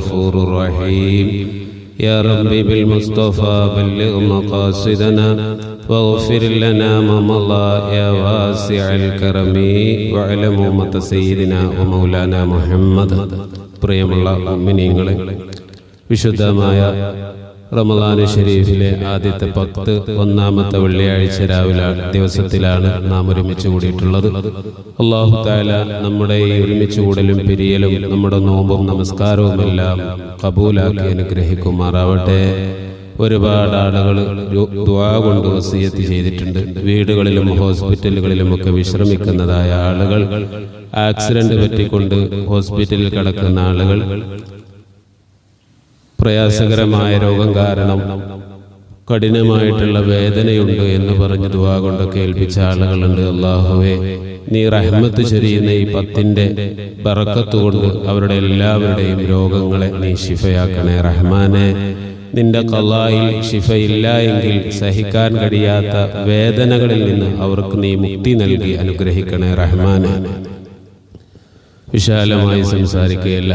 الغفور الرحيم يا ربي بالمصطفى بلغ مقاصدنا واغفر لنا ما مضى يا واسع الكرم واعلم أمة سيدنا ومولانا محمد പ്രിയമുള്ള ഉമ്മിനീങ്ങളെ വിശുദ്ധമായ റമദാന് ഷരീഫിലെ ആദ്യത്തെ പത്ത് ഒന്നാമത്തെ വെള്ളിയാഴ്ച രാവിലെ ദിവസത്തിലാണ് നാം ഒരുമിച്ച് കൂടിയിട്ടുള്ളത്. അള്ളാഹു താല നമ്മുടെ ഈ ഒരുമിച്ച് കൂടലും പിരിയലും നമ്മുടെ നോമ്പും നമസ്കാരവും എല്ലാം കബൂലാക്കി അനുഗ്രഹിക്കുമാറാവട്ടെ. ഒരുപാട് ആളുകൾ ദ്വാ കൊണ്ട് വസീയത്ത് ചെയ്തിട്ടുണ്ട്. വീടുകളിലും ഹോസ്പിറ്റലുകളിലും ഒക്കെ വിശ്രമിക്കുന്നതായ ആളുകൾ ആക്സിഡന്റ് പറ്റിക്കൊണ്ട് ഹോസ്പിറ്റലിൽ കിടക്കുന്ന ആളുകൾ പ്രയാസകരമായ രോഗം കാരണം കഠിനമായിട്ടുള്ള വേദനയുണ്ട് എന്ന് പറഞ്ഞ് ദുവാ കൊണ്ട് കേൾപ്പിച്ച ആളുകളുണ്ട്. അള്ളാഹുവെ നീ റഹ്മത്ത് ചൊരിയുന്ന ഈ ബറക്കത്ത് കൊണ്ട് അവരുടെ എല്ലാവരുടെയും രോഗങ്ങളെ നീ ശിഫയാക്കണേ. റഹ്മാനെ നിന്റെ കള്ളായിൽ ശിഫയില്ല എങ്കിൽ സഹിക്കാൻ കഴിയാത്ത വേദനകളിൽ നിന്ന് അവർക്ക് നീ മുക്തി നൽകി അനുഗ്രഹിക്കണേ. റഹ്മാനെ വിശാലമായി സംസാരിക്കുകയല്ല.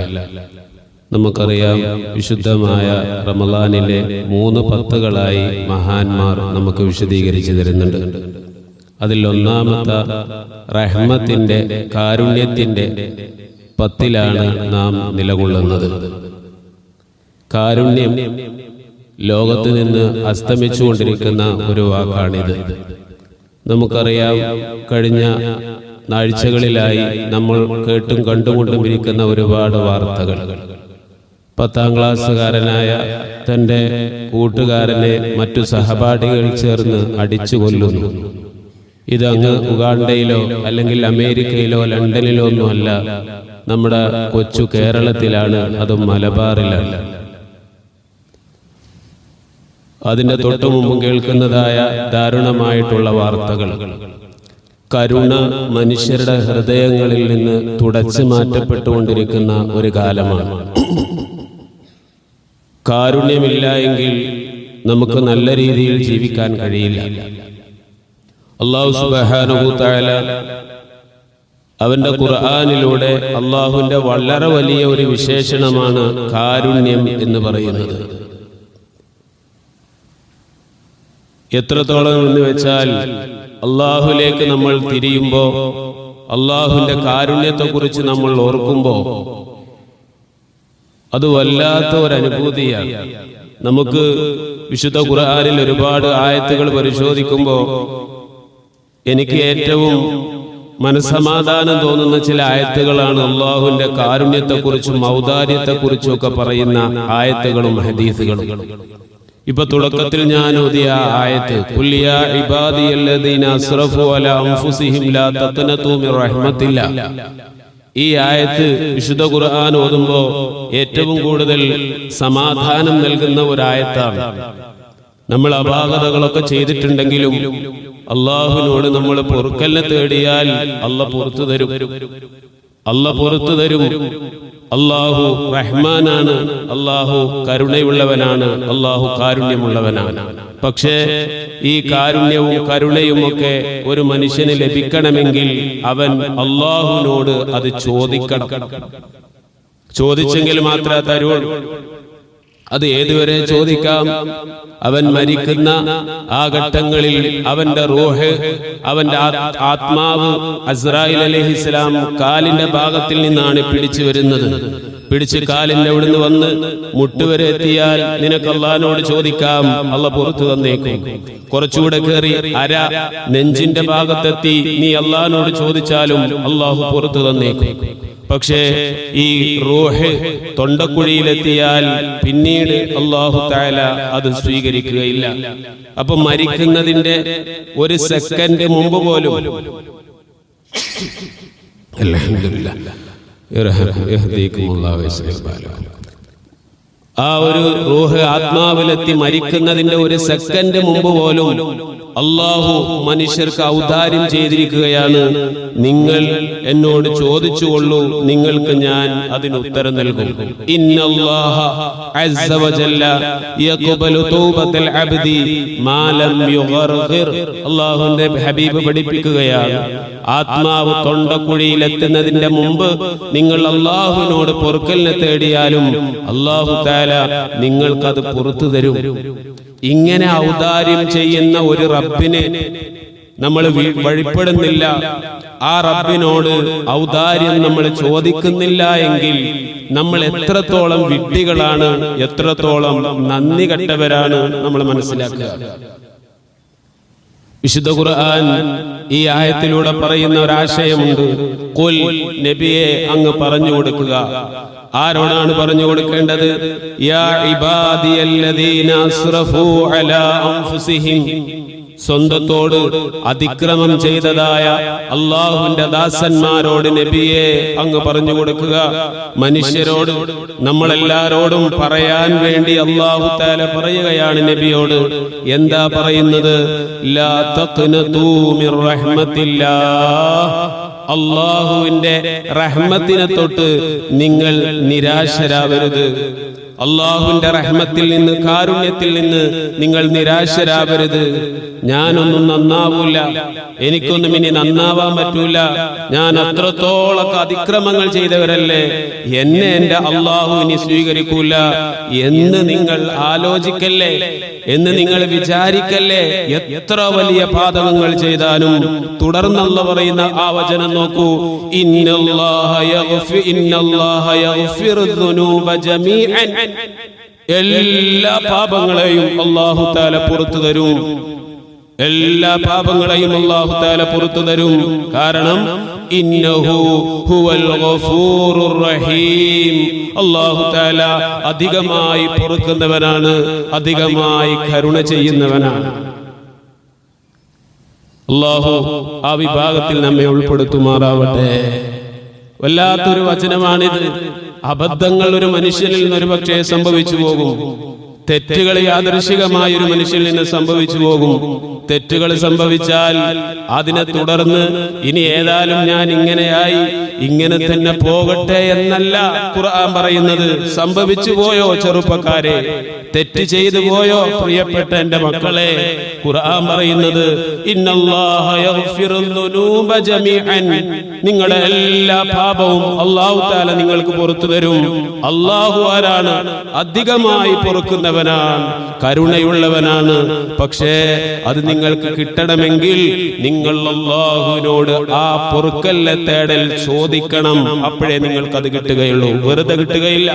നമുക്കറിയാം വിശുദ്ധമായ റമലാനിലെ മൂന്ന് പത്തുകളായി മഹാന്മാർ നമുക്ക് വിശദീകരിച്ചു തരുന്നുണ്ട്. അതിൽ ഒന്നാമത്തെ റഹ്മത്തിന്റെ കാരുണ്യത്തിന്റെ പത്തിലാണ് നാം നിലകൊള്ളുന്നത്. കാരുണ്യം ലോകത്ത് നിന്ന് അസ്തമിച്ചുകൊണ്ടിരിക്കുന്ന ഒരു വാക്കാണിത്. നമുക്കറിയാം കഴിഞ്ഞ ആഴ്ചകളിലായി നമ്മൾ കേട്ടും കണ്ടുകൊണ്ടും ഇരിക്കുന്ന ഒരുപാട് വാർത്തകൾ. പത്താം ക്ലാസ്സുകാരനായ തന്റെ കൂട്ടുകാരനെ മറ്റു സഹപാഠികൾ ചേർന്ന് അടിച്ചു കൊല്ലുന്നു ഇതങ്ങ് ഉഗാണ്ടയിലോ അല്ലെങ്കിൽ അമേരിക്കയിലോ ലണ്ടനിലോ ഒന്നുമല്ല. നമ്മുടെ കൊച്ചു കേരളത്തിലാണ് അതും മലബാറിലാണ്. അതിന്റെ തൊട്ടു മുമ്പ് കേൾക്കുന്നതായ ദാരുണമായിട്ടുള്ള വാർത്തകൾ. കരുണ മനുഷ്യരുടെ ഹൃദയങ്ങളിൽ നിന്ന് തുടച്ചു മാറ്റപ്പെട്ടുകൊണ്ടിരിക്കുന്ന ഒരു കാലമാണ്. കാരുണ്യമില്ല എങ്കിൽ നമുക്ക് നല്ല രീതിയിൽ ജീവിക്കാൻ കഴിയില്ല. അള്ളാഹു സുബാനുഭൂത്തായ അവന്റെ ഖുർആാനിലൂടെ അള്ളാഹുവിന്റെ വളരെ വലിയ ഒരു വിശേഷണമാണ് കാരുണ്യം എന്ന് പറയുന്നത്. എത്രത്തോളം എന്ന് വെച്ചാൽ അള്ളാഹുലേക്ക് നമ്മൾ തിരിയുമ്പോൾ അള്ളാഹുവിന്റെ കാരുണ്യത്തെക്കുറിച്ച് നമ്മൾ ഓർക്കുമ്പോ അത് വല്ലാത്ത ഒരു അനുഭൂതിയാണ് നമുക്ക് വിശുദ്ധ ഖുർആാനിൽ ഒരുപാട് ആയത്തുകൾ പരിശോധിക്കുമ്പോൾ എനിക്ക് ഏറ്റവും മനസമാധാനം തോന്നുന്ന ചില ആയത്തുകളാണ് അള്ളാഹുവിന്റെ കാരുണ്യത്തെക്കുറിച്ചും ഔദാര്യത്തെക്കുറിച്ചും ഒക്കെ പറയുന്ന ആയത്തുകളും ഹദീസുകളും. ഇപ്പൊ തുടക്കത്തിൽ ഞാൻ ഓതിയ ആയത്ത് കുല്ലിയ ഈ ആയത്ത് വിശുദ്ധ ഖുർആൻ ഓതുമ്പോ ഏറ്റവും കൂടുതൽ സമാധാനം നൽകുന്ന ഒരു ആയത്താണ് നമ്മൾ അപാകതകളൊക്കെ ചെയ്തിട്ടുണ്ടെങ്കിലും അള്ളാഹുവിനോട് നമ്മൾ പൊറുക്കലിനെ തേടിയാൽ അല്ല പുറത്തു തരും. അല്ല പുറത്തു തരും. അള്ളാഹു റഹ്മാനാണ്. അള്ളാഹു കരുണയുള്ളവനാണ്. അള്ളാഹു കാരുണ്യമുള്ളവനാണ്. പക്ഷേ ഈ കാരുണ്യവും കരുണയും ഒക്കെ ഒരു മനുഷ്യന് ലഭിക്കണമെങ്കിൽ അവൻ അള്ളാഹുവിനോട് അത് ചോദിക്കണം. ചോദിച്ചെങ്കിൽ മാത്രമേ തരുള്ളൂ. അത് ഏതുവരെ ചോദിക്കാം? അവൻ മരിക്കുന്ന ആ ഘട്ടങ്ങളിൽ അവന്റെ റോഹ് അവന്റെ ആത്മാവ് അസ്രായിൽ അലഹിസ്ലാം കാലിന്റെ ഭാഗത്തിൽ നിന്നാണ് പിടിച്ചു വരുന്നത്. പിടിച്ച് കാലിന്റെ അവിടുന്ന് വന്ന് മുട്ടുവരെ എത്തിയാൽ നിനക്ക് അള്ളഹാനോട് ചോദിക്കാം അള്ള പുറത്തു തന്നേക്കും. കുറച്ചുകൂടെ കയറി അര നെഞ്ചിന്റെ ഭാഗത്തെത്തി നീ അള്ളഹാനോട് ചോദിച്ചാലും അള്ളാഹു പുറത്തു തന്നേക്കും. പക്ഷേ ഈ റൂഹ് തൊണ്ടക്കുഴിയിലെത്തിയാൽ പിന്നീട് അള്ളാഹു താല അത് സ്വീകരിക്കുകയില്ല. അപ്പൊ മരിക്കുന്നതിന്റെ ഒരു സെക്കൻഡ് മുമ്പ് പോലും ആ ഒരു ആത്മാവിലെത്തി മരിക്കുന്നതിന്റെ ഒരു സെക്കൻഡ് മുമ്പ് പോലും അള്ളാഹു മനുഷ്യർക്ക് ഔദാര്യം ചെയ്തിരിക്കുകയാണ്. നിങ്ങൾ എന്നോട് ചോദിച്ചുകൊള്ളൂ നിങ്ങൾക്ക് ഞാൻ അതിന് ഉത്തരം നൽകും. അള്ളാഹുന്റെ ഹബീബ് പഠിപ്പിക്കുകയാണ്. ആത്മാവ് തൊണ്ടക്കുഴിയിൽ എത്തുന്നതിന്റെ മുമ്പ് നിങ്ങൾ അള്ളാഹുവിനോട് പൊറുക്കലിനെ തേടിയാലും അള്ളാഹു താല നിങ്ങൾക്കത് പുറത്തു തരും. ഇങ്ങനെ ഔദാര്യം ചെയ്യുന്ന ഒരു റബ്ബിനെ നമ്മൾ വഴിപ്പെടുന്നില്ല. ആ റബ്ബിനോട് ഔദാര്യം നമ്മൾ ചോദിക്കുന്നില്ല എങ്കിൽ നമ്മൾ എത്രത്തോളം വിഡ്ഢികളാണ് എത്രത്തോളം നന്ദി കെട്ടവരാണ് നമ്മൾ മനസ്സിലാക്കുക. വിശുദ്ധ ഖുർആൻ ഈ ആയത്തിലൂടെ പറയുന്ന ഒരാശയമുണ്ട്. കൊൽ നബിയെ അങ്ങ് പറഞ്ഞു കൊടുക്കുക. ആരോടാണ് പറഞ്ഞു കൊടുക്കേണ്ടത്? സ്വന്തത്തോട് അതിക്രമം ചെയ്തതായ അള്ളാഹുവിന്റെ ദാസന്മാരോട് നബിയെ അങ്ങ് പറഞ്ഞു കൊടുക്കുക. മനുഷ്യരോട് നമ്മളെല്ലാരോടും പറയാൻ വേണ്ടി അള്ളാഹു താല പറയുകയാണ് നബിയോട്. എന്താ പറയുന്നത്? ലാ തഖ്നതൂ മിർ റഹ്മത്തില്ലാഹ്. അള്ളാഹുവിന്റെ റഹ്മത്തിനെ തൊട്ട് നിങ്ങൾ നിരാശരാവരുത്. അള്ളാഹുവിന്റെ റഹ്മത്തിൽ നിന്ന് കാരുണ്യത്തിൽ നിന്ന് നിങ്ങൾ നിരാശരാവരുത്. ഞാനൊന്നും നന്നാവൂല. എനിക്കൊന്നും ഇനി നന്നാവാൻ പറ്റൂല. ഞാൻ അത്രത്തോളം അതിക്രമങ്ങൾ ചെയ്തവരല്ലേ? എന്നെ എന്റെ അള്ളാഹു ഇനി സ്വീകരിക്കൂല. എന്ന് നിങ്ങൾ ആലോചിക്കല്ലേ? എന്ന് നിങ്ങൾ വിചാരിക്കല്ലേ? എത്ര വലിയ പാതകങ്ങൾ ചെയ്താലും തുടർന്നുള്ള പറയുന്ന ആ വചനം നോക്കൂ. എല്ലാ പാപങ്ങളെയും അള്ളാഹു താല പുറത്തു തരും. എല്ലാ പാപങ്ങളെയും അള്ളാഹു താല പുറത്തു തരും. കാരണം അള്ളാഹു താല അധികമായി പൊറുക്കുന്നവനാണ് അധികമായി കരുണ ചെയ്യുന്നവനാണ്. അള്ളാഹു ആ വിഭാഗത്തിൽ നമ്മെ ഉൾപ്പെടുത്തുമാറാവട്ടെ. വല്ലാത്തൊരു വചനമാണിത്. അബദ്ധങ്ങൾ ഒരു മനുഷ്യനിൽ നിന്ന് ഒരു പക്ഷേ സംഭവിച്ചു പോകും. തെറ്റുകൾ യാദൃശികമായ ഒരു മനുഷ്യനിൽ നിന്ന് സംഭവിച്ചു പോകും. തെറ്റുകൾ സംഭവിച്ചാൽ അതിനെ തുടർന്ന് ഇനി ഏതായാലും ഞാൻ ഇങ്ങനെയായി ഇങ്ങനെ തന്നെ പോകട്ടെ എന്നല്ല ഖുർആൻ പറയുന്നത്. സംഭവിച്ചു പോയോ ചെറുപ്പക്കാരെ? തെറ്റ് ചെയ്തു പോയോ പ്രിയപ്പെട്ട എന്റെ മക്കളെ? ഖുർആൻ പറയുന്നത് ഇന്നല്ലാഹ യഗ്ഫിറുദ്ദുനൂബ ജമീഅൻ. നിങ്ങളുടെ എല്ലാ പാപവും അള്ളാഹു താല നിങ്ങൾക്ക് പുറത്തു തരും അള്ളാഹു ആരാണ്? അധികമായി പൊറുക്കുന്നവനാണ് കരുണയുള്ളവനാണ്. പക്ഷേ അത് നിങ്ങൾക്ക് കിട്ടണമെങ്കിൽ നിങ്ങൾ അള്ളാഹുവിനോട് ആ പൊറുക്കല്ല തേടൽ ചോദിക്കണം. അപ്പോഴേ നിങ്ങൾക്ക് അത് കിട്ടുകയുള്ളൂ. വെറുതെ കിട്ടുകയില്ല.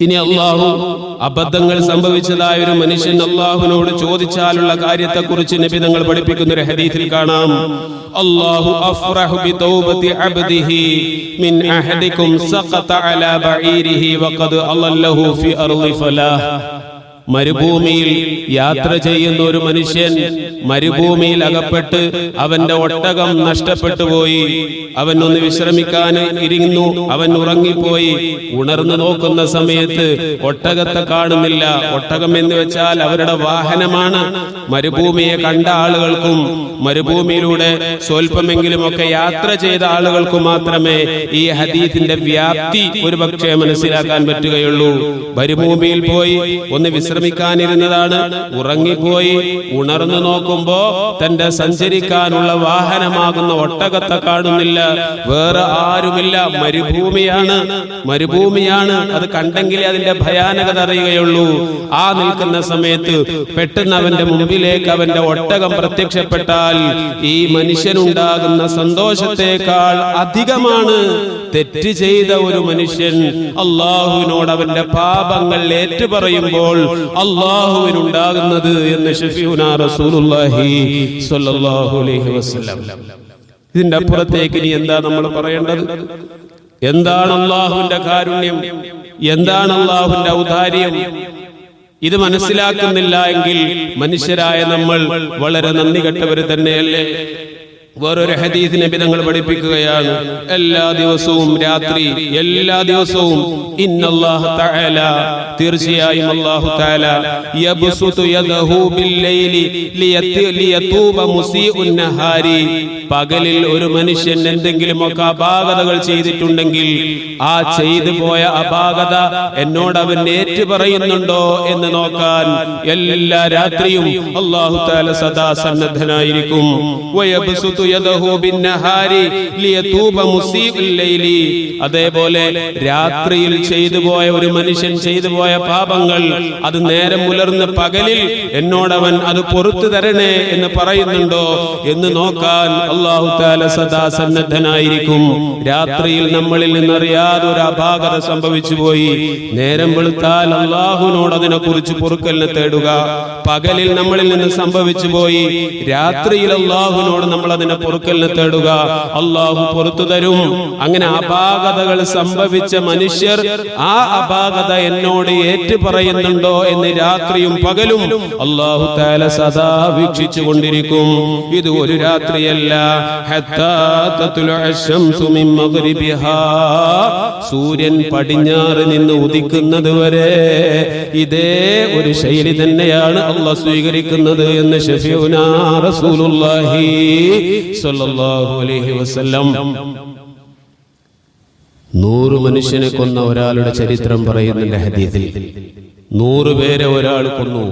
ഇനി അള്ളാഹു അബദ്ധങ്ങൾ സംഭവിച്ചതായ ഒരു മനുഷ്യൻ അള്ളാഹുവിനോട് ചോദിച്ചാലുള്ള കാര്യത്തെക്കുറിച്ച് നബി തങ്ങൾ പഠിപ്പിക്കുന്ന ഒരു ഹദീസിൽ കാണാം. അള്ളാഹു അഫ്റഹു ബിതൗബതി അബ്ദിഹി മിൻ അഹദികും സഖത അലാ ബഈരിഹി വഖദ് അല്ലല്ലഹു ഫി അർദി ഫലാഹ്. മരുഭൂമിയിൽ യാത്ര ചെയ്യുന്ന ഒരു മനുഷ്യൻ മരുഭൂമിയിൽ അകപ്പെട്ട് അവന്റെ ഒട്ടകം നഷ്ടപ്പെട്ടു പോയി. അവൻ ഒന്ന് വിശ്രമിക്കാൻ ഇരുന്നു. അവൻ ഉറങ്ങിപ്പോയി. ഉണർന്നു നോക്കുന്ന സമയത്ത് ഒട്ടകത്തെ കാണുന്നില്ല. ഒട്ടകം എന്ന് വെച്ചാൽ അവരുടെ വാഹനമാണ്. മരുഭൂമിയെ കണ്ട ആളുകൾക്കും മരുഭൂമിയിലൂടെ സ്വൽപ്പമെങ്കിലും ഒക്കെ യാത്ര ചെയ്ത ആളുകൾക്ക് മാത്രമേ ഈ ഹദീസിന്റെ വ്യാപ്തി ഒരുപക്ഷെ മനസ്സിലാക്കാൻ പറ്റുകയുള്ളൂ. മരുഭൂമിയിൽ പോയി ഒന്ന് വിശ്രമിക്കാനിരുന്നതാണ് ഉറങ്ങിപ്പോയി ഉണർന്നു നോക്കുമ്പോ തന്റെ സഞ്ചരിക്കാനുള്ള വാഹനമാകുന്ന ഒട്ടകത്തെ കാണുന്നില്ല. വേറെ ആരുമില്ല. മരുഭൂമിയാണ്. മരുഭൂമിയാണ്. അത് കണ്ടെങ്കിലേ അതിന്റെ ഭയാനകത അറിയുകയുള്ളൂ. ആ നിൽക്കുന്ന സമയത്ത് പെട്ടെന്ന് അവന്റെ മുമ്പിലേക്ക് അവന്റെ ഒട്ടകം പ്രത്യക്ഷപ്പെട്ടാൽ ഈ മനുഷ്യനുണ്ടാകുന്ന സന്തോഷത്തെക്കാൾ അധികമാണ് തെറ്റ് ചെയ്ത ഒരു മനുഷ്യൻ. അള്ളാഹുവിനോട് അവന്റെ പാപങ്ങൾ ഏറ്റുപറയുമ്പോൾ അള്ളാഹുവിനുണ്ടാകുന്നത് എന്ന് റസൂലുള്ളാഹി അലൈഹി വസല്ലം. ഇതിന്റെ അപ്പുറത്തേക്ക് ഇനി എന്താ നമ്മൾ പറയേണ്ടത്? എന്താണ് അള്ളാഹുവിന്റെ കാരുണ്യം? എന്താണ് അള്ളാഹുവിന്റെ ഔദാര്യം? ഇത് മനസ്സിലാക്കുന്നില്ല എങ്കിൽ മനുഷ്യരായ നമ്മൾ വളരെ നന്ദി കെട്ടവർ തന്നെയല്ലേ? വേറൊരു ഹദീസിനെ നബി തങ്ങൾ പഠിപ്പിക്കുകയാണ്. എല്ലാ ദിവസവും രാത്രി എല്ലാ ദിവസവും ഇന്നല്ലാഹു തആല തീർച്ചയായും അല്ലാഹു തആല യബ്സുതു യദഹു ബില്ലൈലി ലിയതൂബ മുസീഉൻ നഹാരി. പകലിൽ ഒരു മനുഷ്യൻ എന്തെങ്കിലുമൊക്കെ അപാകതകൾ ചെയ്തിട്ടുണ്ടെങ്കിൽ ആ ചെയ്തു പോയ അപാകത എന്നോട് അവൻ ഏറ്റു പറയുന്നുണ്ടോ എന്ന് നോക്കാൻ എല്ലാ രാത്രിയും അല്ലാഹു തആല സദാ സന്നദ്ധനായിരിക്കും. വയബ്സുതു യദഹു ബിന്നഹാരി ലിയതൂബ മുസീഉൽ ലൈലി. അതേപോലെ രാത്രിയിൽ ചെയ്തു പോയ ഒരു മനുഷ്യൻ ചെയ്തു പോയ പാപങ്ങൾ അത് നേരം പുലർന്ന് പകലിൽ എന്നോടവൻ അത് പൊറുത്തു തരണേ എന്ന് പറയുന്നുണ്ടോ എന്ന് നോക്കാൻ അള്ളാഹു താല സദാ സന്നദ്ധനായിരിക്കും. രാത്രിയിൽ നമ്മളിൽ നിന്നറിയാതെ ഒരു അപാകത സംഭവിച്ചു പോയി. നേരം വെളുത്താൽ അള്ളാഹുവിനോട് അതിനെ കുറിച്ച് പൊറുക്കലിനെ തേടുക. പകലിൽ നമ്മളിൽ നിന്ന് സംഭവിച്ചു പോയി. രാത്രിയിൽ അള്ളാഹുവിനോട് നമ്മൾ അതിനെ പൊറുക്കലിനെ തേടുക. അള്ളാഹു പുറത്തു തരും. അങ്ങനെ അപാകതകൾ സംഭവിച്ച മനുഷ്യർ ആ അപാകത എന്നോട് ഏറ്റു പറയുന്നുണ്ടോ എന്ന് രാത്രിയും പകലും അള്ളാഹു താല സദാ വീക്ഷിച്ചു കൊണ്ടിരിക്കും ഇത് ഒരു രാത്രിയല്ല. സൂര്യൻ പടിഞ്ഞാറ് നിന്ന് ഉദിക്കുന്നത് വരെ ഇതേ ഒരു ശൈലി തന്നെയാണ് അള്ളാഹ് സ്വീകരിക്കുന്നത് എന്ന് ഷഫിയുനാ റസൂലുള്ളാഹി സ്വല്ലല്ലാഹു അലൈഹി വസല്ലം. നൂറ് മനുഷ്യനെ കൊന്ന ഒരാളുടെ ചരിത്രം പറയുന്നുണ്ട് ഹദീസിൽ. നൂറ് പേരെ ഒരാൾ കൊന്നു.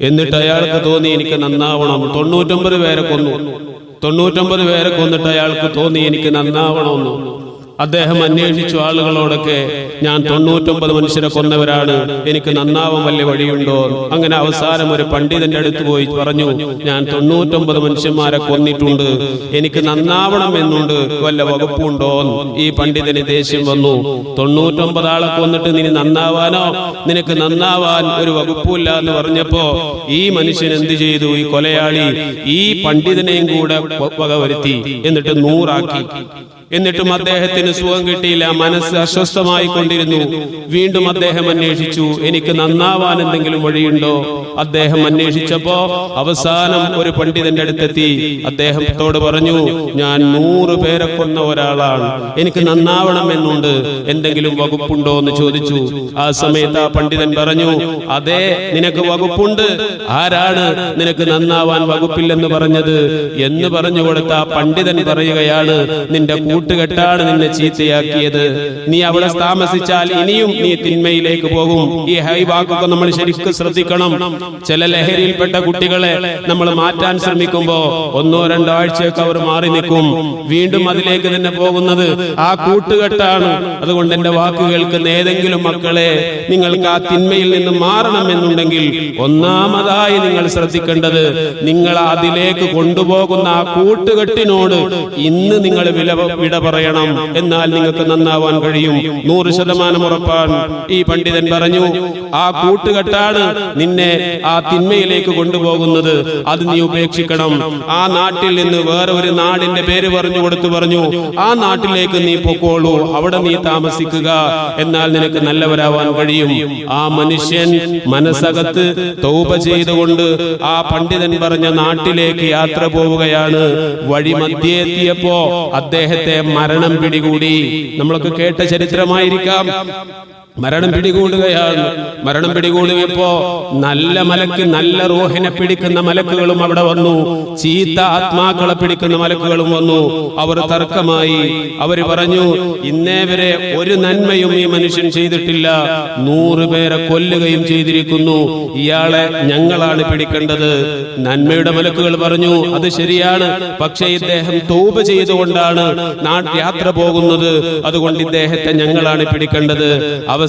എന്നിട്ട് അയാൾക്ക് തോന്നി എനിക്ക് നന്നാവണം. തൊണ്ണൂറ്റൊമ്പത് പേരെ കൊന്നു. തൊണ്ണൂറ്റൊമ്പത് പേരെ കൊന്നിട്ട് അയാൾക്ക് തോന്നി എനിക്ക് നന്നാവണമെന്ന്. അദ്ദേഹം അന്വേഷിച്ചു ആളുകളോടൊക്കെ ഞാൻ തൊണ്ണൂറ്റൊമ്പത് മനുഷ്യരെ കൊന്നവരാണ്. എനിക്ക് നന്നാവാൻ വല്ല വഴിയുണ്ടോ? അങ്ങനെ അവസാനം ഒരു പണ്ഡിതന്റെ അടുത്ത് പോയി പറഞ്ഞു ഞാൻ തൊണ്ണൂറ്റൊമ്പത് മനുഷ്യന്മാരെ കൊന്നിട്ടുണ്ട്. എനിക്ക് നന്നാവണം എന്നുണ്ട്. വല്ല വകുപ്പുണ്ടോ? ഈ പണ്ഡിതന് ദേഷ്യം വന്നു. തൊണ്ണൂറ്റൊമ്പത് ആളെ കൊന്നിട്ട് നീ നന്നാവാനോ? നിനക്ക് നന്നാവാൻ ഒരു വകുപ്പില്ല എന്ന് പറഞ്ഞപ്പോ ഈ മനുഷ്യൻ എന്ത് ചെയ്തു? ഈ കൊലയാളി ഈ പണ്ഡിതനെയും കൂടെ വക വകവരുത്തി എന്നിട്ട് നൂറാക്കി. എന്നിട്ടും അദ്ദേഹത്തിന് സുഖം കിട്ടിയില്ല മനസ്സ് അസ്വസ്ഥമായി കൊണ്ടിരുന്നു വീണ്ടും അദ്ദേഹം അന്വേഷിച്ചു. എനിക്ക് നന്നാവാൻ എന്തെങ്കിലും വഴിയുണ്ടോ? അദ്ദേഹം അന്വേഷിച്ചപ്പോ അവസാനം ഒരു പണ്ഡിതന്റെ അടുത്തെത്തി. അദ്ദേഹത്തോട് പറഞ്ഞു ഞാൻ നൂറ് പേരെ കൊന്ന ഒരാളാണ്. എനിക്ക് നന്നാവണം എന്നുണ്ട്. എന്തെങ്കിലും വകുപ്പുണ്ടോ എന്ന് ചോദിച്ചു. ആ സമയത്ത് ആ പണ്ഡിതൻ പറഞ്ഞു അതെ നിനക്ക് വകുപ്പുണ്ട്. ആരാണ് നിനക്ക് നന്നാവാൻ വകുപ്പില്ലെന്ന് പറഞ്ഞത്? എന്ന് പറഞ്ഞു കൊടുത്ത ആ പണ്ഡിതൻ പറയുകയാണ് നിന്റെ കൂട്ടുകെട്ടാണ് നിന്നെ ചീത്തയാക്കിയത്. നീ അവിടെ താമസിച്ചാൽ ഇനിയും നീ തിന്മയിലേക്ക് പോകും. ഈ ഹൈ വാക്കൊക്കെ നമ്മൾ ശരിക്കും ശ്രദ്ധിക്കണം. ചില ലഹരിയിൽപ്പെട്ട കുട്ടികളെ നമ്മൾ മാറ്റാൻ ശ്രമിക്കുമ്പോ ഒന്നോ രണ്ടോ ആഴ്ചയൊക്കെ അവർ മാറി നിൽക്കും. വീണ്ടും അതിലേക്ക് തന്നെ പോകുന്നത് ആ കൂട്ടുകെട്ടാണ്. അതുകൊണ്ട് എന്റെ വാക്ക് കേൾക്കുന്ന ഏതെങ്കിലും മക്കളെ നിങ്ങൾക്ക് ആ തിന്മയിൽ നിന്ന് മാറണം എന്നുണ്ടെങ്കിൽ ഒന്നാമതായി നിങ്ങൾ ശ്രദ്ധിക്കേണ്ടത് നിങ്ങൾ അതിലേക്ക് കൊണ്ടുപോകുന്ന ആ കൂട്ടുകെട്ടിനോട് ഇന്ന് നിങ്ങൾ വില വിട പറയണം. എന്നാൽ നിങ്ങൾക്ക് നന്നാവാൻ കഴിയും. നൂറ് ശതമാനം ഉറപ്പാണ്. ഈ പണ്ഡിതൻ പറഞ്ഞു ആ കൂട്ടുകെട്ടാണ് നിന്നെ ആ തിന്മയിലേക്ക് കൊണ്ടുപോകുന്നത്. അത് നീ ഉപേക്ഷിക്കണം. ആ നാട്ടിൽ നിന്ന് വേറെ ഒരു നാടിന്റെ പേര് പറഞ്ഞു കൊടുത്തു പറഞ്ഞു ആ നാട്ടിലേക്ക് നീ പൊക്കോളൂ. അവിടെ നീ താമസിക്കുക. എന്നാൽ നിനക്ക് നല്ലവരാവാൻ കഴിയും. ആ മനുഷ്യൻ മനസ്സകത്ത് തൗപ ചെയ്തുകൊണ്ട് ആ പണ്ഡിതൻ പറഞ്ഞ നാട്ടിലേക്ക് യാത്ര പോവുകയാണ്. വഴി മധ്യേ എത്തിയപ്പോ അദ്ദേഹത്തെ മരണം പിടികൂടി. നമ്മളൊക്കെ കേട്ട ചരിത്രമായിരിക്കാം. മരണം പിടികൂടുകയാണ് മരണം പിടികൂടിയപ്പോ നല്ല മലക്ക് നല്ല റോഹിനെ പിടിക്കുന്ന മലക്കുകളും അവിടെ വന്നു. ചീത്ത ആത്മാക്കളെ പിടിക്കുന്ന മലക്കുകളും വന്നു. അവർ തർക്കമായി അവർ പറഞ്ഞു ഇന്നേ വരെ ഒരു നന്മയും ഈ മനുഷ്യൻ ചെയ്തിട്ടില്ല. നൂറ് പേരെ കൊല്ലുകയും ചെയ്തിരിക്കുന്നു. ഇയാളെ ഞങ്ങളാണ് പിടിക്കേണ്ടത്. നന്മയുടെ മലക്കുകൾ പറഞ്ഞു അത് ശരിയാണ്. പക്ഷേ ഇദ്ദേഹം തൗബ ചെയ്തുകൊണ്ടാണ് യാത്ര പോകുന്നത്. അതുകൊണ്ട് ഇദ്ദേഹത്തെ ഞങ്ങളാണ് പിടിക്കേണ്ടത്.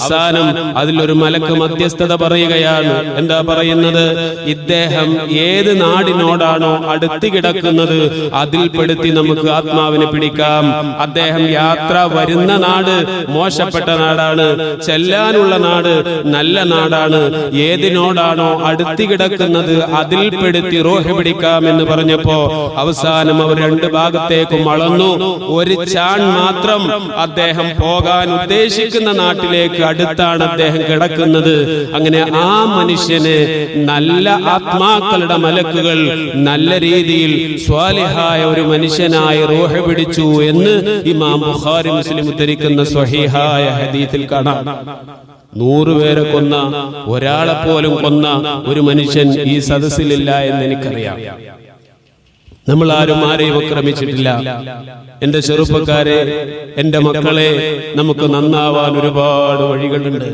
അവസാനം അതിലൊരു മലക്ക് മധ്യസ്ഥത പറയുകയാണ്. എന്താ പറയുന്നത്? ഇദ്ദേഹം ഏത് നാടിനോടാണോ അടുത്ത് കിടക്കുന്നത് അതിൽപ്പെടുത്തി നമുക്ക് ആത്മാവിനെ പിടിക്കാം. അദ്ദേഹം യാത്ര വരുന്ന നാട് മോശപ്പെട്ട നാടാണ്. ചെല്ലാനുള്ള നാട് നല്ല നാടാണ്. ഏതിനോടാണോ അടുത്ത് കിടക്കുന്നത് അതിൽപ്പെടുത്തി റോഹ പിടിക്കാം എന്ന് പറഞ്ഞപ്പോ അവസാനം അവർ രണ്ട് ഭാഗത്തേക്കും വളർന്നു ഒരു ചാൺ മാത്രം അദ്ദേഹം പോകാൻ ഉദ്ദേശിക്കുന്ന നാട്ടിലേക്ക് അടുത്താണ് അദ്ദേഹം കിടക്കുന്നത്. അങ്ങനെ ആ മനുഷ്യന് നല്ല ആത്മാക്കളുടെ മലക്കുകൾ നല്ല രീതിയിൽ സ്വാലിഹായ ഒരു മനുഷ്യനായി റോഹ പിടിച്ചു എന്ന് ഇമാം ബുഖാരി മുസ്ലിം ഉദ്ധരിക്കുന്ന സ്വഹീഹായ ഹദീത്തിൽ കാണാം. നൂറുപേരെ കൊന്ന ഒരാളെ പോലും കൊന്ന ഒരു മനുഷ്യൻ ഈ സദസ്സിലില്ല എന്ന് എനിക്കറിയാം. നമ്മൾ ആരും ആരെയും ആക്രമിച്ചിട്ടില്ല. എന്റെ ചെറുപ്പക്കാരെ എന്റെ മക്കളെ നമുക്ക് നന്നാവാൻ ഒരുപാട് വഴികളുണ്ട്.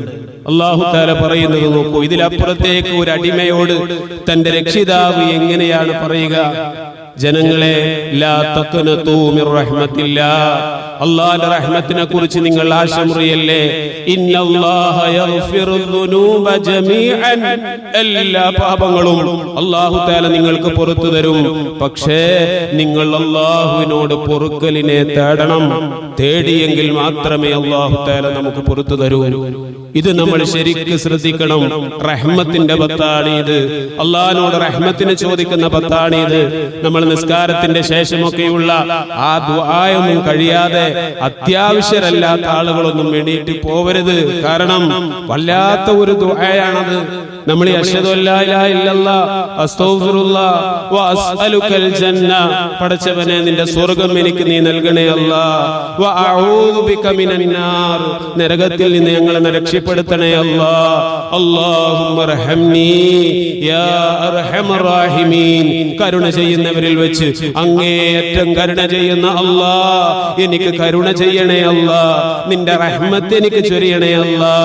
അള്ളാഹു താല പറയുന്നത് നോക്കൂ. ഇതിലപ്പുറത്തേക്ക് ഒരു അടിമയോട് തന്റെ രക്ഷിതാവ് എങ്ങനെയാണ് പറയുക? ജനങ്ങളെ ലാ തഖ്നതൂ മിർ റഹ്മത്തില്ലാ. അള്ളാഹുവിന്റെ റഹ്മത്തിനെ കുറിച്ച് നിങ്ങൾ ആശമുറിയല്ലേ? എല്ലാ പാപങ്ങളും അള്ളാഹു തആല നിങ്ങൾക്ക് പുറത്തു തരും. പക്ഷേ നിങ്ങൾ അള്ളാഹുവിനോട് പൊറുക്കലിനെ തേടണം. തേടിയെങ്കിൽ മാത്രമേ അള്ളാഹു തആല നമുക്ക് പുറത്തു തരൂ. ഇത് നമ്മൾ ശരിക്ക് ശ്രദ്ധിക്കണം. റഹ്മത്തിന്റെ പത്താണ് ഇത് അള്ളാഹിനോട് റഹ്മത്തിന് ചോദിക്കുന്ന പത്താണ് ഇത് നമ്മൾ നിസ്കാരത്തിന്റെ ശേഷമൊക്കെയുള്ള ആ ദ്വായൊന്നും കഴിയാതെ അത്യാവശ്യരല്ലാത്ത ആളുകളൊന്നും എണീറ്റ് പോവരുത്. കാരണം വല്ലാത്ത ഒരു ദുആയാണത്. നമ്മൾ പടച്ചവനെ നിന്റെ സ്വർഗം എനിക്ക് നീ നൽകണേ അല്ലാ. നരകത്തിൽ നിന്ന് ഞങ്ങളെ രക്ഷപ്പെടുത്തണേ അല്ലാ. കരുണ ചെയ്യുന്നവരിൽ വെച്ച് അങ്ങേയറ്റം കരുണ ചെയ്യുന്ന അല്ലാ. എനിക്ക് കരുണ ചെയ്യണേ അല്ലാ. നിന്റെ റഹ്മത്ത് എനിക്ക് ചൊരിയണേ അല്ലാ.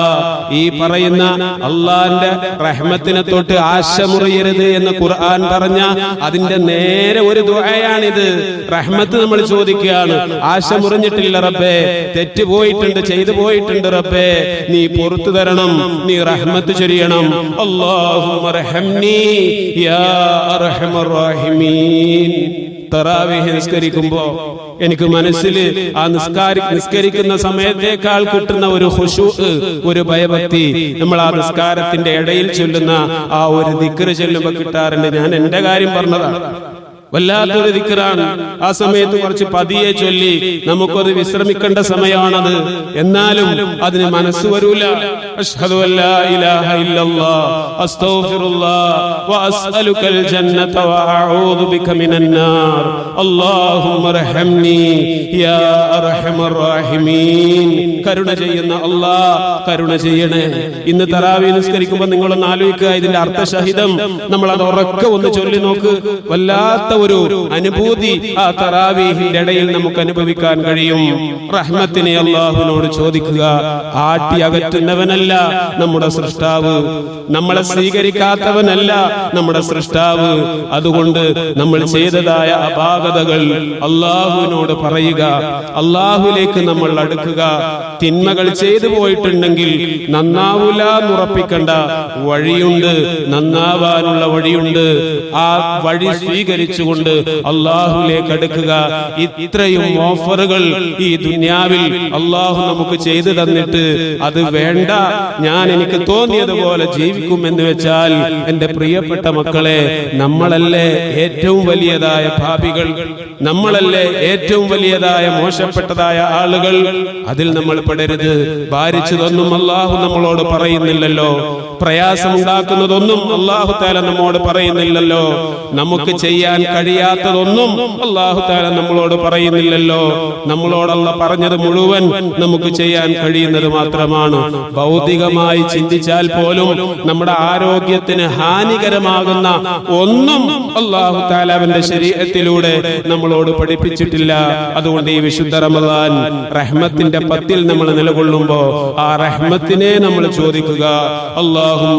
ഈ പറയുന്ന അള്ളാന്റെ റഹ്മത്തിനെ തൊട്ട് ആശമുറിയരുത് എന്ന് ഖുർആൻ പറഞ്ഞ അതിന്റെ നേരെ ഒരു ദുആയാണിത്. റഹ്മത്ത് നമ്മൾ ചോദിക്കുകയാണ് ആശ മുറിഞ്ഞിട്ടില്ല റബ്ബേ തെറ്റ് പോയിട്ടുണ്ട് ചെയ്തു പോയിട്ടുണ്ട് റബ്ബേ നീ പുറത്തു തരണം നീ റഹ്മത്ത് ചൊരിയണം. അള്ളാഹു യാ റഹീമീൻ. തറാവീഹ് നിസ്കരിക്കുമ്പോ എനിക്ക് മനസ്സിൽ ആ നിസ്കാരി നിസ്കരിക്കുന്ന സമയത്തേക്കാൾ കിട്ടുന്ന ഒരു ഹുഷു ഒരു ഭയഭക്തി. നമ്മൾ ആ നിസ്കാരത്തിന്റെ ഇടയിൽ ചൊല്ലുന്ന ആ ഒരു ദിക്കറ് ചൊല്ലുമ്പോ കിട്ടാറുണ്ട് ഞാൻ എന്റെ കാര്യം പറഞ്ഞതാണ് വല്ലാത്തൊരു ദിക്കറാണ് ആ സമയത്ത് കുറച്ച് പതിയെ ചൊല്ലി നമുക്കത് വിശ്രമിക്കേണ്ട സമയമാണത്. എന്നാലും അതിന് മനസ്സ് വരൂല. അഷ്ഹദു അല്ലാ ഇലാഹ ഇല്ലല്ലാഹ് അസ്തഗ്ഫിറുല്ലാഹ് വഅസ്അലുക്കൽ ജന്നത വഅഊദു ബിക മിനൻ നാർ. അല്ലാഹുമ്മ റഹംനി യാ അർഹമർ റഹീമീൻ. കരുണ ചെയ്യുന്ന അല്ലാഹ് കരുണ ചെയ്യണേ. ഇന്ന് തറാവി നിസ്കരിക്കുമ്പോൾ നിങ്ങളൊന്ന് ആലോചിക്കുക ഇതിന്റെ അർത്ഥശഹിതം. നമ്മൾ അത് ഉറക്കെ ഒന്ന് ചൊല്ലി നോക്ക്. വല്ലാത്ത ഒരു അനുഭൂതി ആ തറാവീഹിന്റെ ഇടയിൽ നമുക്ക് അനുഭവിക്കാൻ കഴിയും. റഹ്മത്തിനെ അള്ളാഹുവിനോട് ചോദിക്കുക ആട്ടി അകറ്റുന്നവനല്ല നമ്മുടെ സൃഷ്ടാവ്. നമ്മളെ സ്വീകരിക്കാത്തവനല്ല നമ്മുടെ സൃഷ്ടാവ്. അതുകൊണ്ട് നമ്മൾ ചെയ്തതായ അപാകതകൾ അള്ളാഹുവിനോട് പറയുക അള്ളാഹുലേക്ക് നമ്മൾ അടുക്കുക. തിന്മകൾ ചെയ്തു പോയിട്ടുണ്ടെങ്കിൽ നന്നാവൂല എന്നുറപ്പിക്കണ്ട വഴിയുണ്ട് നന്നാവാനുള്ള വഴിയുണ്ട്. ആ വഴി സ്വീകരിച്ചുകൊണ്ട് അള്ളാഹുലേക്ക് അടുക്കുക. ഇത്രയും ഓഫറുകൾ ഈ ദുന്യാവിൽ അള്ളാഹു നമുക്ക് ചെയ്തു തന്നിട്ട് അത് വേണ്ട ഞാൻ എനിക്ക് തോന്നിയതുപോലെ ജീവിക്കും എന്ന് വെച്ചാൽ എന്റെ പ്രിയപ്പെട്ട മക്കളെ നമ്മളല്ലേ ഏറ്റവും വലിയതായ ഭാപികൾ നമ്മളല്ലേ ഏറ്റവും വലിയതായ മോശപ്പെട്ടതായ ആളുകൾ. അതിൽ നമ്മൾ പെടരുത്. ഭാരിച്ചതൊന്നും അള്ളാഹു നമ്മളോട് പറയുന്നില്ലല്ലോ. പ്രയാസമുണ്ടാക്കുന്നതൊന്നും അള്ളാഹു താല നമ്മോട് പറയുന്നില്ലല്ലോ. നമുക്ക് ചെയ്യാൻ കഴിയാത്തതൊന്നും അള്ളാഹു താല നമ്മളോട് പറയുന്നില്ലല്ലോ. നമ്മളോടുള്ള പറഞ്ഞത് മുഴുവൻ നമുക്ക് ചെയ്യാൻ കഴിയുന്നത് മാത്രമാണ്. ഭൗതികമായി ചിന്തിച്ചാൽ പോലും നമ്മുടെ ആരോഗ്യത്തിന് ഹാനികരമാകുന്ന ഒന്നും അള്ളാഹു താലാവിന്റെ ശരീരത്തിലൂടെ നമ്മളോട് പഠിപ്പിച്ചിട്ടില്ല. അതുകൊണ്ട് ഈ വിശുദ്ധ റമദാൻ റഹ്മത്തിന്റെ പത്തിൽ നമ്മൾ നിലകൊള്ളുമ്പോ ആ റഹ്മത്തിനെ നമ്മൾ ചോദിക്കുക. അള്ളാഹും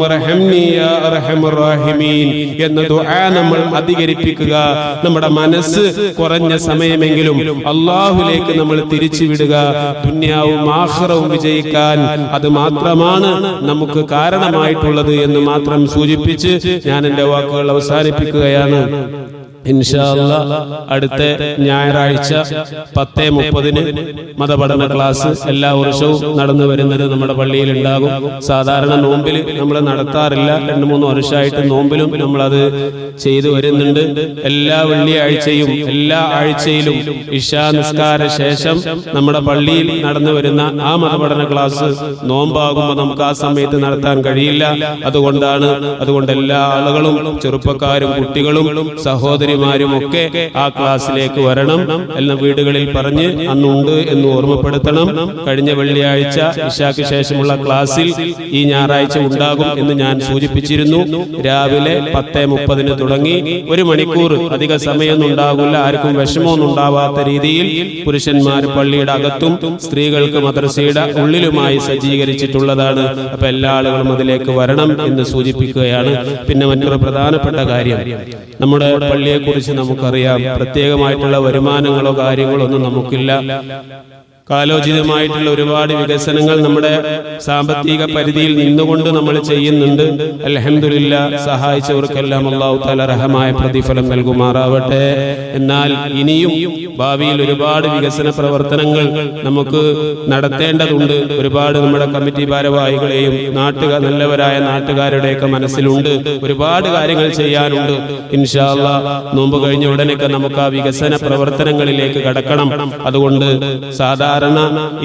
എന്ന ദുആ നമ്മൾ അധികരിപ്പിക്കുക. നമ്മുടെ മനസ്സ് കുറഞ്ഞ സമയമെങ്കിലും അള്ളാഹുലേക്ക് നമ്മൾ തിരിച്ചുവിടുക. ദുന്യാവും ആഹ്റവും വിജയിക്കാൻ അത് മാത്രമാണ് നമുക്ക് കാരണമായിട്ടുള്ളത് എന്ന് മാത്രം സൂചിപ്പിച്ച് ഞാൻ എന്റെ വാക്കുകൾ അവസാനിപ്പിക്കുകയാണ്. ഇൻഷാല്ല അടുത്ത ഞായറാഴ്ച പത്തേ മുപ്പതിന് മതപഠന ക്ലാസ് എല്ലാ വർഷവും നടന്നു വരുന്നത് നമ്മുടെ പള്ളിയിൽ ഉണ്ടാകും. സാധാരണ നോമ്പിൽ നമ്മൾ നടത്താറില്ല. രണ്ട് മൂന്ന് വർഷമായിട്ട് നോമ്പിലും നമ്മളത് ചെയ്തു വരുന്നുണ്ട്. എല്ലാ വെള്ളിയാഴ്ചയും എല്ലാ ആഴ്ചയിലും ഇഷാ നിസ്കാര ശേഷം നമ്മുടെ പള്ളിയിൽ നടന്നു വരുന്ന ആ മതപഠന ക്ലാസ് നോമ്പാകുമ്പോൾ നമുക്ക് ആ സമയത്ത് നടത്താൻ കഴിയില്ല. അതുകൊണ്ടാണ് അതുകൊണ്ട് എല്ലാ ആളുകളും ചെറുപ്പക്കാരും കുട്ടികളും സഹോദരിമാരും ഒക്കെ ആ ക്ലാസ്സിലേക്ക് വരണം എന്ന വീടുകളിൽ പറഞ്ഞ് അന്നുണ്ട് എന്ന് ഓർമ്മപ്പെടുത്തണം. കഴിഞ്ഞ വെള്ളിയാഴ്ച ഇഷാക്ക് ശേഷമുള്ള ക്ലാസ്സിൽ ഈ ഞായറാഴ്ച ഉണ്ടാകും എന്ന് ഞാൻ സൂചിപ്പിച്ചിരുന്നു. രാവിലെ പത്ത് മുപ്പതിന് തുടങ്ങി ഒരു മണിക്കൂർ അധിക സമയമൊന്നും ഉണ്ടാകില്ല ആർക്കും വിഷമമൊന്നും ഉണ്ടാവാത്ത രീതിയിൽ പുരുഷന്മാർ പള്ളിയുടെ അകത്തും സ്ത്രീകൾക്ക് മദ്രസയുടെ ഉള്ളിലുമായി സജ്ജീകരിച്ചിട്ടുള്ളതാണ്. അപ്പൊ എല്ലാ ആളുകളും അതിലേക്ക് വരണം എന്ന് സൂചിപ്പിക്കുകയാണ്. പിന്നെ മറ്റൊരു പ്രധാനപ്പെട്ട കാര്യം. നമ്മുടെ പള്ളിയെ കുറിച്ച് നമുക്കറിയാം. പ്രത്യേകമായിട്ടുള്ള വരുമാനങ്ങളോ കാര്യങ്ങളോ ഒന്നും നമുക്കില്ല. കാലോചിതമായിട്ടുള്ള ഒരുപാട് വികസനങ്ങൾ നമ്മുടെ സാമ്പത്തിക പരിധിയിൽ നിന്നുകൊണ്ട് നമ്മൾ ചെയ്യുന്നുണ്ട്. അലഹമില്ല സഹായിച്ചവർക്കെല്ലാം അള്ളാഹു താല അർഹമായ പ്രതിഫലം നൽകുമാറാവട്ടെ. എന്നാൽ ഇനിയും ഭാവിയിൽ ഒരുപാട് വികസന പ്രവർത്തനങ്ങൾ നമുക്ക് നടത്തേണ്ടതുണ്ട്. ഒരുപാട് നമ്മുടെ കമ്മിറ്റി ഭാരവാഹികളെയും നാട്ടുകാർ നല്ലവരായ നാട്ടുകാരുടെയൊക്കെ മനസ്സിലുണ്ട്. ഒരുപാട് കാര്യങ്ങൾ ചെയ്യാനുണ്ട്. ഇൻഷാല്ല നോമ്പ് കഴിഞ്ഞ ഉടനെയൊക്കെ നമുക്ക് ആ വികസന പ്രവർത്തനങ്ങളിലേക്ക് കടക്കണം. അതുകൊണ്ട് സാധാരണ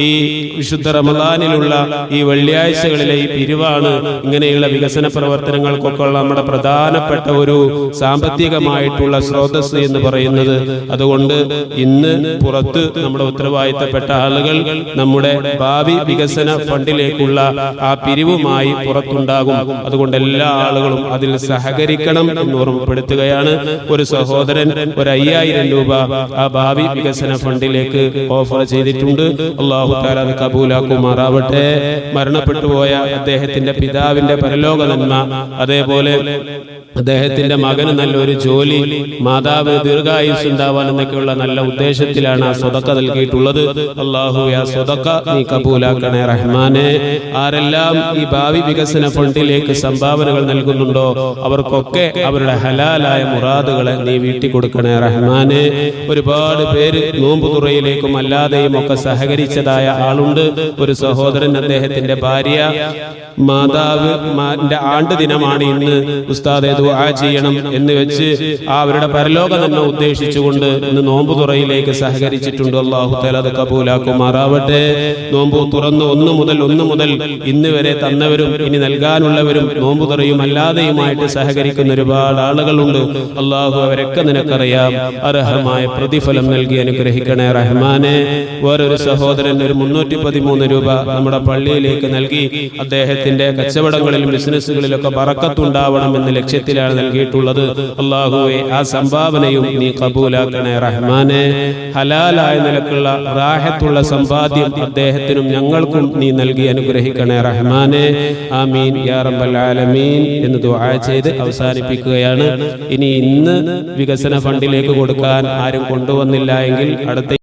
ഈ വിശുദ്ധ റമദാനിലുള്ള ഈ വെള്ളിയാഴ്ചകളിലെ ഈ പിരിവാണ് ഇങ്ങനെയുള്ള വികസന പ്രവർത്തനങ്ങൾക്കൊക്കെ ഉള്ള നമ്മുടെ പ്രധാനപ്പെട്ട ഒരു സാമ്പത്തികമായിട്ടുള്ള സ്രോതസ് എന്ന് പറയുന്നത്. അതുകൊണ്ട് ഇന്ന് പുറത്ത് നമ്മുടെ ഉത്തരവാദിത്തപ്പെട്ട ആളുകൾ നമ്മുടെ ഭാവി വികസന ഫണ്ടിലേക്കുള്ള ആ പിരിവുമായി പുറത്തുണ്ടാകും. അതുകൊണ്ട് എല്ലാ ആളുകളും അതിൽ സഹകരിക്കണം എന്ന് ഓർമ്മപ്പെടുത്തുകയാണ്. ഒരു സഹോദരൻ ഒരു അയ്യായിരം രൂപ ആ ഭാവി വികസന ഫണ്ടിലേക്ക് ഓഫർ ചെയ്തിട്ടുണ്ട്. അള്ളാഹു താലാവ് കബൂലാക്കുമാറാവട്ടെ. മരണപ്പെട്ടുപോയ അദ്ദേഹത്തിന്റെ പിതാവിന്റെ പരലോക നന്മ അതേപോലെ അദ്ദേഹത്തിന്റെ മകന് നല്ലൊരു ജോലി മാതാവ് ദീർഘായുസ് ഉണ്ടാവാൻ എന്നൊക്കെയുള്ള നല്ല ഉദ്ദേശത്തിലാണ് ആ സ്വതക്ക നൽകിയിട്ടുള്ളത്. അള്ളാഹു ആ സ്വതക്ക നീ കബൂലാക്കണേ റഹ്മാനെ. ആരെല്ലാം ഈ ഭാവി വികസന ഫണ്ടിലേക്ക് സംഭാവനകൾ നൽകുന്നുണ്ടോ അവർക്കൊക്കെ അവരുടെ ഹലാലായ മുറാദുകളെ നീ വീട്ടിക്കൊടുക്കണേ റഹ്മാനെ. ഒരുപാട് പേര് നോമ്പുതുറയിലേക്കും അല്ലാതെയും ഒക്കെ സഹകരിച്ചതായ ആളുണ്ട്. ഒരു സഹോദരൻ അദ്ദേഹത്തിന്റെ ഭാര്യ. മാതാവ് ആണ്ട് ദിനമാണ് ഇന്ന്. ഉസ്താദ് ദുആ ചെയ്യണം എന്ന് വെച്ച് അവരുടെ പരലോക തന്നെ ഉദ്ദേശിച്ചുകൊണ്ട് ഇന്ന് നോമ്പ് തുറയിലേക്ക് സഹകരിച്ചിട്ടുണ്ട്. അള്ളാഹു തല അത് കബൂലാക്കുമാറാവട്ടെ. നോമ്പ് തുറന്ന് ഒന്ന് മുതൽ ഒന്ന് മുതൽ ഇന്ന് വരെ തന്നവരും ഇനി നൽകാനുള്ളവരും നോമ്പ് തുറയും അല്ലാതെയുമായിട്ട് സഹകരിക്കുന്ന ഒരുപാട് ആളുകളുണ്ട്. അള്ളാഹു അവരൊക്കെ നിനക്കറിയാം. അർഹമായ പ്രതിഫലം നൽകി അനുഗ്രഹിക്കണേ റഹ്മാനെ. വേറൊരു സഹോദരൻ ഒരു മുന്നൂറ്റി പതിമൂന്ന് രൂപ നമ്മുടെ പള്ളിയിലേക്ക് നൽകി അദ്ദേഹത്തിന്റെ കച്ചവടങ്ങളിലും ബിസിനസ്സുകളിലൊക്കെ ബറക്കത്തുണ്ടാവണം എന്ന ലക്ഷ്യത്തിലാണ് നൽകിയിട്ടുള്ളത്. അള്ളാഹുവെ ആ സംഭാവനയും നീ കബൂലാക്കണേ റഹ്മാനെ. ഹലാലായ നിലക്കുള്ള റാഹത്തുള്ള സമ്പാദ്യം അദ്ദേഹത്തിനും ഞങ്ങൾക്കും നീ നൽകി അനുഗ്രഹിക്കണേ റഹ്മാനെ. ആമീൻ. യാ റബ്ബൽ ആലമീൻ എന്ന് ദുആ ചെയ്ത് അവസാനിപ്പിക്കുകയാണ്. ഇനി ഇന്ന് വികസന ഫണ്ടിലേക്ക് കൊടുക്കാൻ ആരും കൊണ്ടുവന്നില്ല എങ്കിൽ അടുത്ത